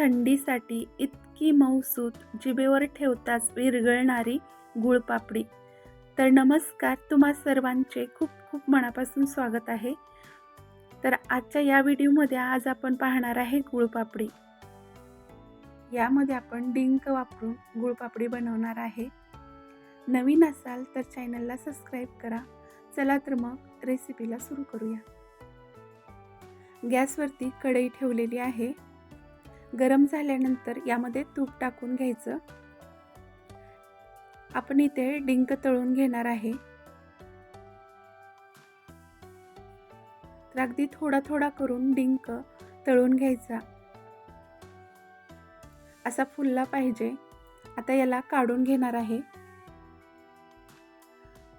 थंडीसाठी इतकी मऊसूत जिभेवर ठेवताच विरघळणारी गुळपापडी. तर नमस्कार तुम्हा सर्वांचे खूप खूप मनापासून स्वागत आहे. तर आजच्या या व्हिडिओमध्ये आज आपण पाहणार आहे गुळपापडी. यामध्ये आपण डिंक वापरून गुळपापडी बनवणार आहे. नवीन असाल तर चॅनलला सबस्क्राईब करा. चला तर मग रेसिपीला सुरू करूया. गॅसवरती कढई ठेवलेली आहे. गरम झाल्यानंतर यामध्ये तूप टाकून घ्यायचं. आपण इथे डिंक तळून घेणार आहे. तर अगदी थोडा थोडा करून डिंक तळून घ्यायचा. असा फुलला पाहिजे. आता याला काढून घेणार आहे.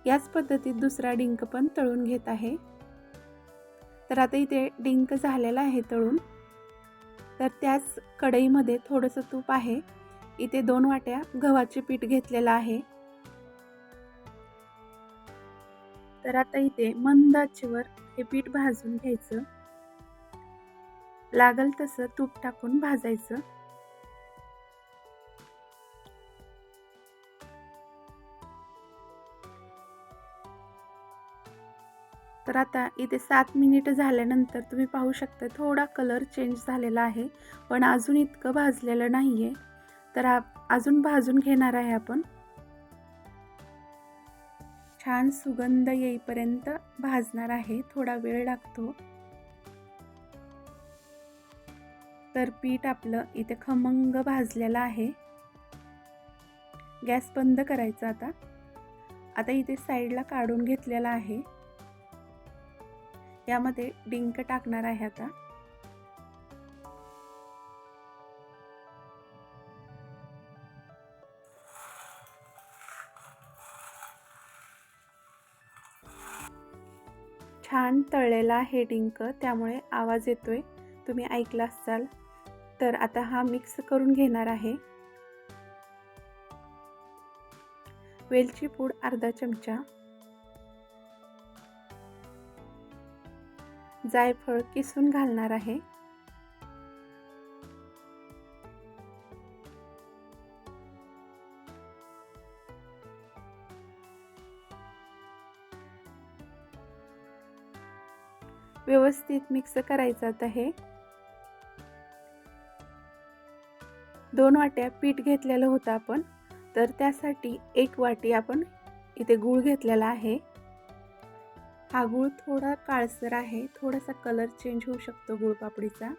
याच पद्धतीत दुसरा डिंक पण तळून घेत आहे. तर आता इथे डिंक झालेला आहे तळून. तर त्याच कढईमध्ये थोडंसं तूप आहे. इथे दोन वाट्या गव्हाचे पीठ घेतलेलं आहे. तर आता इथे मंद आचेवर हे पीठ भाजून घ्यायचं. लागल तसं तूप टाकून भाजायचं. तर आता इथे सात मिनिट झाल्यानंतर तुम्ही पाहू शकता थोडा कलर चेंज झालेला आहे पण अजून इतकं भाजलेलं नाही आहे तर अजून भाजून घेणार आहे आपण. छान सुगंध येईपर्यंत भाजणार आहे थोडा वेळ लागतो. तर पीठ आपलं इथे खमंग भाजलेलं आहे. गॅस बंद करायचा आता. आता इथे साईडला काढून घेतलेला आहे. यामध्ये डिंक टाकणार आहे आता. छान तळलेला आहे डिंक त्यामुळे आवाज येतोय. तुम्ही ऐकला असाल तर आता हा मिक्स करून घेणार आहे. वेलची पूड अर्धा चमचा. जायफळ किसून घालणार आहे. व्यवस्थित मिक्स करायचं आता हे दोन वाट्या पीठ घेतलेलं होतं आपण तर त्यासाठी एक वाटी आपण इथे गूळ घेतलेला आहे. हा गूळ थोडा काळसर आहे थोडासा कलर चेंज होऊ शकतो गुळपापडीचा.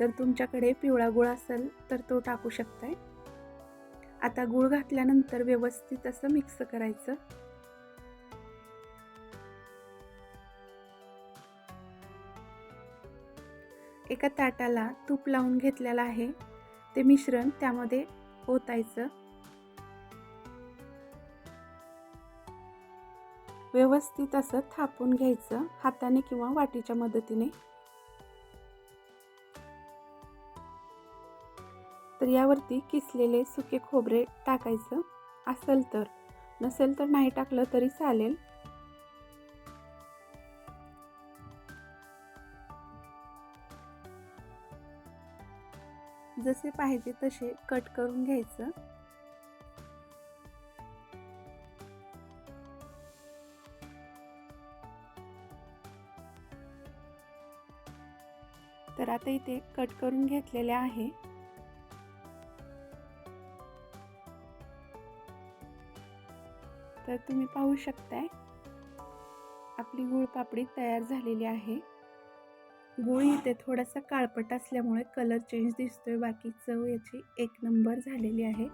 तर तुमच्याकडे पिवळा गुळ असेल तर तो टाकू शकताय. आता गूळ घातल्यानंतर व्यवस्थित असं मिक्स करायचं. एका ताटाला तूप लावून घेतलेलं आहे. ते मिश्रण त्यामध्ये ओतायचं. व्यवस्थित असं थापून घ्यायचं हाताने किंवा वाटीच्या मदतीने. तर यावरती किसलेले सुके खोबरे टाकायचं असेल तर. नसेल तर नाही टाकलं तरी चालेल. जसे पाहिजे तसे कट करून घ्यायचं. तर आता इथे कट करून घेतलेले आहे. तर तुम्ही पाहू शकताय आपली गुळपापडी तयार झालेली आहे. गुळ इथे थोडासा काळपट असल्यामुळे कलर चेंज दिसतोय बाकी चव याची एक नंबर झालेली आहे.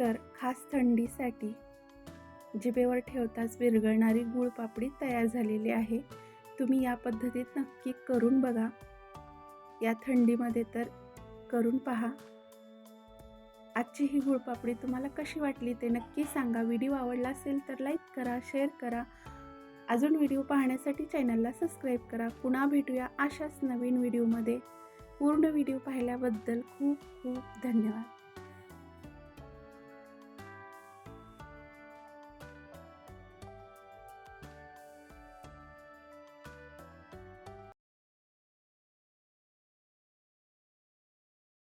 तर खास थंडीसाठी जिभेवर ठेवताच विरघळणारी गुळपापडी तयार झालेली आहे. तुम्ही या पद्धतीत नक्की करून बघा. या थंडीमध्ये तर करून पहा. आजची ही गुळपापडी तुम्हाला कशी वाटली ते नक्की सांगा. व्हिडिओ आवडला असेल तर लाईक करा शेअर करा. अजून व्हिडिओ पाहण्यासाठी चॅनलला सबस्क्राईब करा. पुन्हा भेटूया अशाच नवीन व्हिडिओमध्ये. पूर्ण व्हिडिओ पाहिल्याबद्दल खूप खूप धन्यवाद.